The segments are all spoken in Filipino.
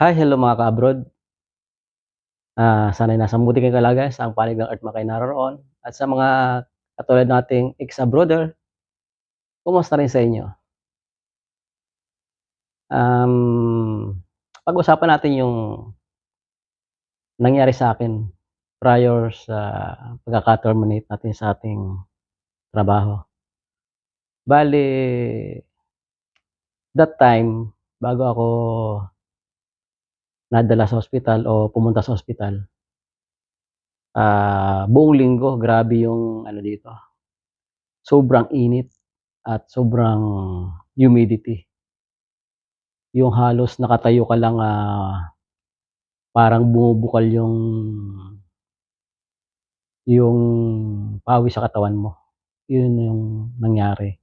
Hi, hello mga ka-abroad. Ah, sana'y nasa mabuti kayong kalagayan saang panig ng earth man kayo naroon. At sa mga katulad nating ex-abroader, kumusta rin sa inyo? Um, pag-usapan natin yung nangyari sa akin prior sa pagkaka-terminate natin sa ating trabaho. Bale, that time, bago ako nadala sa ospital o pumunta sa ospital, ah, buong linggo grabe yung ano dito, sobrang init at sobrang humidity. Yung halos nakatayo ka lang, ah, parang bumubukal yung yung pawis sa katawan mo. Yun yung nangyari.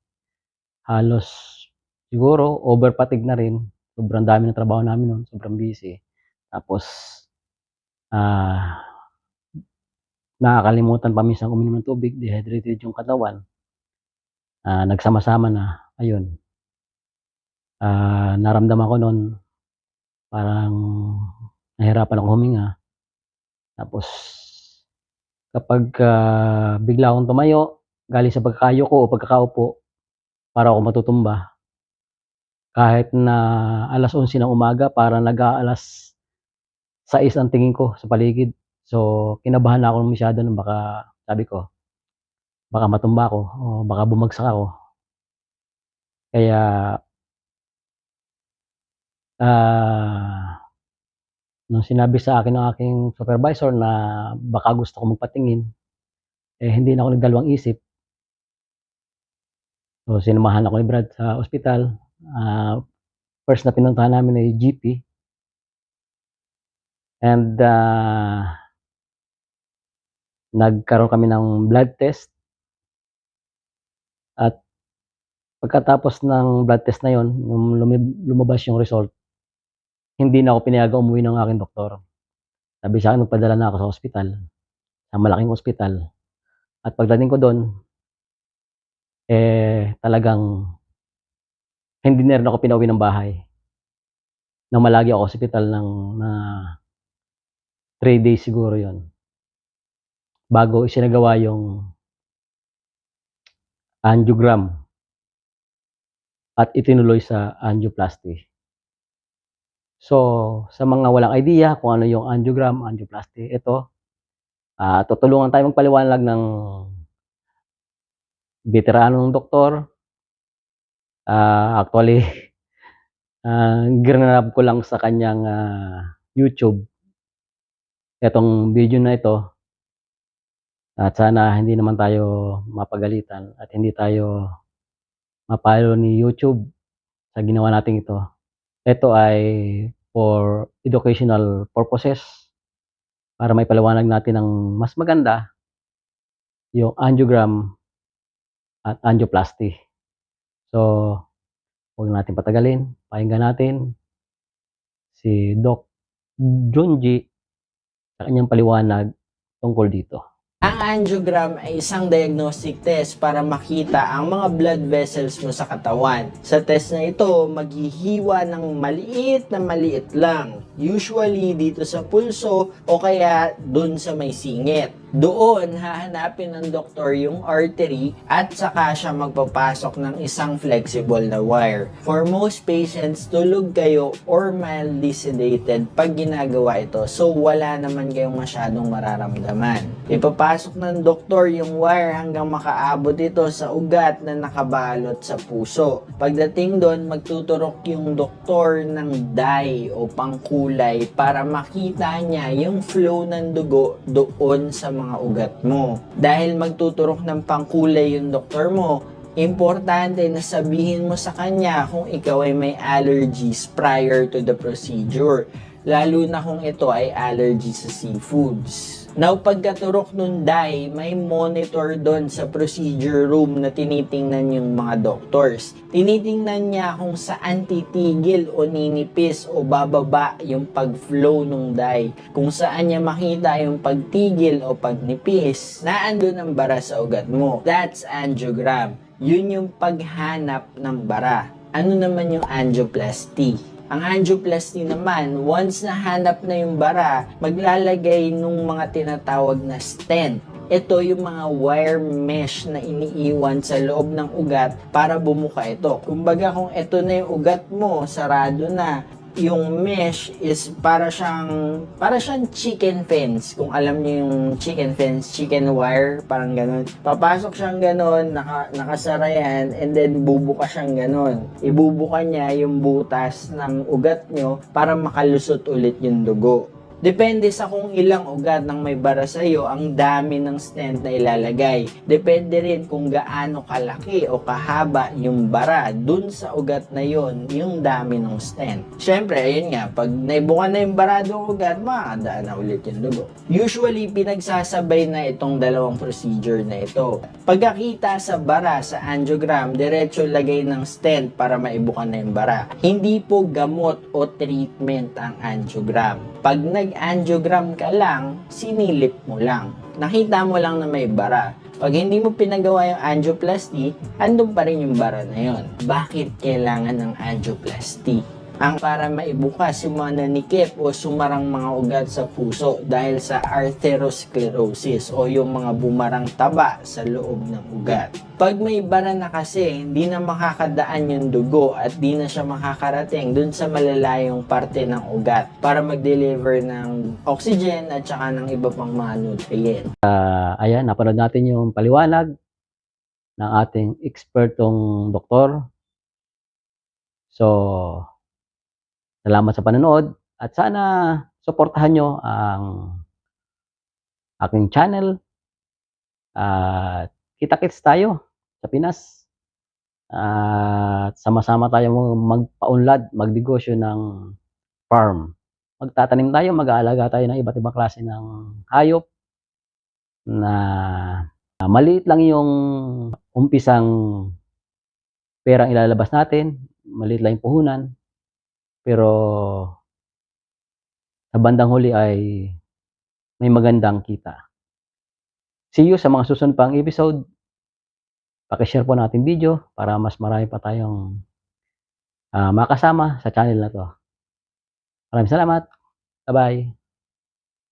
Halos siguro over fatigue na rin. Sobrang dami ng trabaho namin nun, sobrang busy. Tapos, ah, nakakalimutan pa minsan uminom ng tubig, dehydrated yung katawan. Ah, nagsama-sama na, ayun. Ah, naramdaman ko nun, parang nahirapan akong huminga. Tapos, kapagka bigla akong tumayo, galing sa pagkakayuko o pagkakaupo, para ako matutumba. Kahit na 11:00 ng umaga parang nag-aalas 6 ang tingin ko sa paligid. So, kinabahan na ako masyado na baka sabi ko, baka matumba ako o baka bumagsak ako. Kaya ah, nung sinabi sa akin ng aking supervisor na baka gusto ko magpatingin, eh, hindi na ako nagdalawang isip. So, sinamahan ako ni Brad sa ospital. Ah, first na pinuntahan namin ay GP. And, ah nagkaroon kami ng blood test. At pagkatapos ng blood test na yun, nung lumabas yung result, hindi na ako pinayagang umuwi ng aking doktor. Sabi sa'kin magpadala na ako sa ospital, sa malaking ospital. At pagdating ko dun, eh, talagang hindi na rin ako pinauwi ng bahay. Nang malagi ako sa ospital ng na 3 days siguro yun. Bago isinagawa yung angiogram. At itinuloy sa angioplasty. So, sa mga walang idea kung ano yung angiogram, angioplasty, ito, ah, tutulungan tayong magpaliwanag ng beteranong doktor. Ah, actually, ah, grinab ko lang sa kanyang, ah, YouTube. Etong video na ito. At sana hindi naman tayo mapagalitan at hindi tayo ma-follow ni YouTube sa ginawa nating ito. Ito ay for educational purposes para maipaliwanag natin ng mas maganda yung angiogram at angioplasty. So, huwag natin patagalin, pakinggan natin si Doc Junji sa kanyang paliwanag tungkol dito. Ang angiogram ay isang diagnostic test para makita ang mga blood vessels mo sa katawan. Sa test na ito, maghihiwa ng maliit na maliit lang. Usually dito sa pulso o kaya dun sa may singit. Doon, hahanapin ng doktor yung artery at saka siya magpapasok ng isang flexible na wire. For most patients, tulog kayo or mildly sedated pag ginagawa ito. So, wala naman kayong masyadong mararamdaman. Ipapasok ng doktor yung wire hanggang makaabot ito sa ugat na nakabalot sa puso. Pagdating doon, magtuturok yung doktor ng dye o pangkulay para makita niya yung flow ng dugo doon sa mga ugat mo. Dahil magtuturok ng pangkulay yung doktor mo, importante na sabihin mo sa kanya kung ikaw ay may allergies prior to the procedure. Lalo na kung ito ay allergy sa seafoods. Now, pagkaturok nung dye, may monitor doon sa procedure room na tinitingnan yung mga doctors. Tinitingnan niya kung saan titigil o ninipis o bababa yung pag-flow nung dye. Kung saan niya makita yung pagtigil o pagnipis, naandun ang bara sa ugat mo. That's angiogram. Yun yung paghanap ng bara. Ano naman yung angioplasty? Ang angioplasty naman, once nahanap na yung bara, maglalagay nung mga tinatawag na stent. Ito yung mga wire mesh na iniiwan sa loob ng ugat para bumuka ito. Kumbaga kung ito na yung ugat mo, sarado na, yung mesh is para siyang para siyang chicken fence. Kung alam niyo yung chicken fence, chicken wire, parang ganun. Papasok siyang ganun, naka, nakasara yan, and then bubuka siyang ganun. Ibubuka niya yung butas ng ugat nyo para makalusot ulit yung dugo. Depende sa kung ilang ugat ng may bara sa iyo, ang dami ng stent na ilalagay. Depende rin kung gaano kalaki o kahaba yung bara dun sa ugat na yon, yung dami ng stent. Siyempre, ayun nga, pag naibukan na yung barado ugat, makakadaan na ulit yung dugo. Usually, pinagsasabay na itong dalawang procedure na ito. Pagkakita sa bara sa angiogram, diretso lagay ng stent para maibukan na yung bara. Hindi po gamot o treatment ang angiogram. Pag nag-angiogram ka lang, sinilip mo lang. Nakita mo lang na may bara. Pag hindi mo pinagawa yung angioplasty, andun pa rin yung bara na yon. Bakit kailangan ng angioplasty? Ang para maibukas yung mga nanikip o sumarang mga ugat sa puso dahil sa arteriosclerosis o yung mga bumarang taba sa loob ng ugat. Pag may bara na kasi, hindi na makakadaan yung dugo at di na siya makakarating dun sa malalayong parte ng ugat para mag-deliver ng oxygen at saka ng iba pang mga nutrient. Ah, ayan, napanood natin yung paliwanag ng ating ekspertong doktor. So, salamat sa panonood at sana suportahan nyo ang aking channel. At kita-kits tayo sa Pinas. At sama-sama tayo magpaunlad, magnegosyo ng farm. Magtatanim tayo, mag-aalaga tayo ng iba't ibang klase ng hayop na maliit lang yung umpisang perang ilalabas natin, maliit lang yung puhunan, pero sa bandang huli ay may magandang kita. See you sa mga susunod pang episode. Pakishare po natin video para mas marami pa tayong ah, makasama sa channel na to. Maraming salamat. Bye-bye.